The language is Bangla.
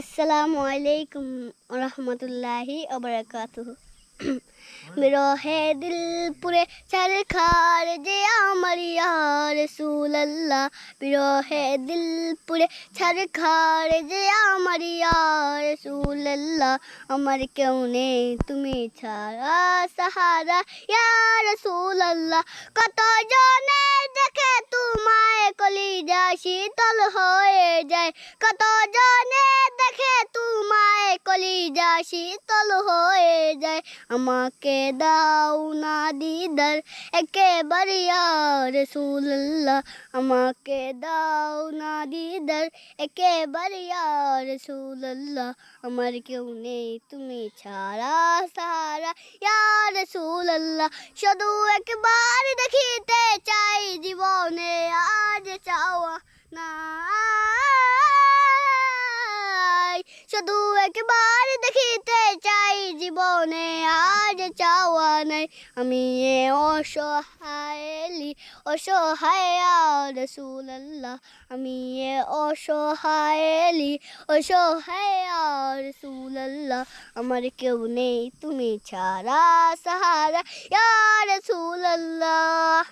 আসসালামু আলাইকুম রহমতুল্লাহি ওবরাকাতুহু। বিরহে দিল পুরে চরখার যে আমার রাসূলুল্লাহ। বিরহে দিল পুরে চরখার যে আমার রাসূলুল্লাহ। আমার কেউ নেই, তুমি ছাড়া সাহারা ইয়া রাসূলুল্লাহ। কত জনে দেখে তোমায় কলিজা শীতল হয়ে যায়। কত জনে কলিজা শীতল হয়ে যায়। আমাকে দাও না দিদার, একেবারে রসুল্লাহ আমাকে দাও না দিদার, একেবারে রসুল্লাহ আমার কেউ নেই, তুমি ছাড়া, সারা রসুল্লাহ শুধু একবার দেখিতে চাই, জীবনে আজ চাওয়া নাই একবার দেখিতে চাই জীবনে, আজ চাওয়া নাই। আমি এ অসহায়লি অসহায় রসুল্লাহ আমি এ অসহায়লি অসহায় রসুল্লাহ আমার কেউ নেই, তুমি ছাড়া সাহারা রসুল্লাহ